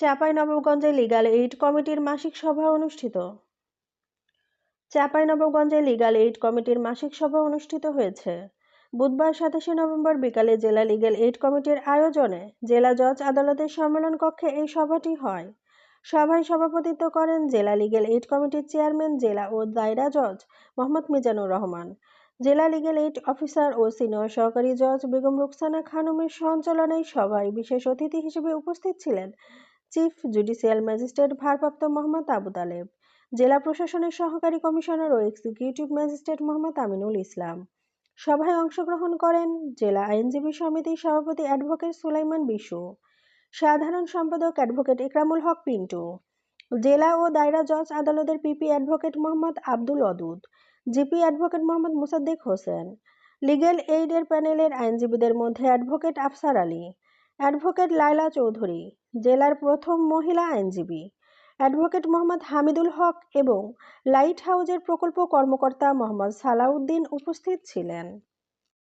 চাঁপাইনবাবগঞ্জে legal aid কমিটির মাসিক সভা অনুষ্ঠিত। চাঁপাইনবাবগঞ্জে লিগ্যাল এইড কমিটির মাসিক সভা অনুষ্ঠিত হয়েছে। বুধবার সাতাশে নভেম্বর বিকালে জেলা লিগ্যাল এইড কমিটির আয়োজনে জেলা জজ আদালতের সম্মেলন কক্ষে এই সভাটি হয়। সভায় সভাপতিত্ব করেন জেলা লিগ্যাল এইড কমিটির চেয়ারম্যান জেলা ও দায়রা জজ মোহাম্মদ মিজানুর রহমান। জেলা লিগ্যাল এইড অফিসার ও সিনিয়র সহকারী জজ বেগম রুকসানা খানমের সঞ্চালনায় সভায় বিশেষ অতিথি হিসেবে উপস্থিত ছিলেন চিফ জুডিশিয়াল ম্যাজিস্ট্রেট ভারপ্রাপ্ত মোহাম্মদ আবু তালেব জেলা প্রশাসনের সহকারী কমিশনার ও এক্সিকিউটিভ ম্যাজিস্ট্রেট মোহাম্মদ আমিনুল ইসলাম সভায় অংশগ্রহণ করেন জেলা আইনজীবী সমিতির সভাপতি অ্যাডভোকেট সুলাইমান বিশু, সাধারণ সম্পাদক অ্যাডভোকেট ইকরামুল হক পিন্টু, জেলা ও দায়রা জজ আদালতের PP advocate Mohammad Abdul Adud GP advocate Mohammad Musaddik Hossain legal এইডের প্যানেলের আইনজীবীদের মধ্যে অ্যাডভোকেট আফসার আলী অ্যাডভোকেট লায়লা চৌধুরী, জেলার প্রথম মহিলা আইনজীবী, অ্যাডভোকেট মোহাম্মদ হামিদুল হক এবং লাইট হাউজের প্রকল্প কর্মকর্তা মোহাম্মদ সালাউদ্দিন উপস্থিত ছিলেন।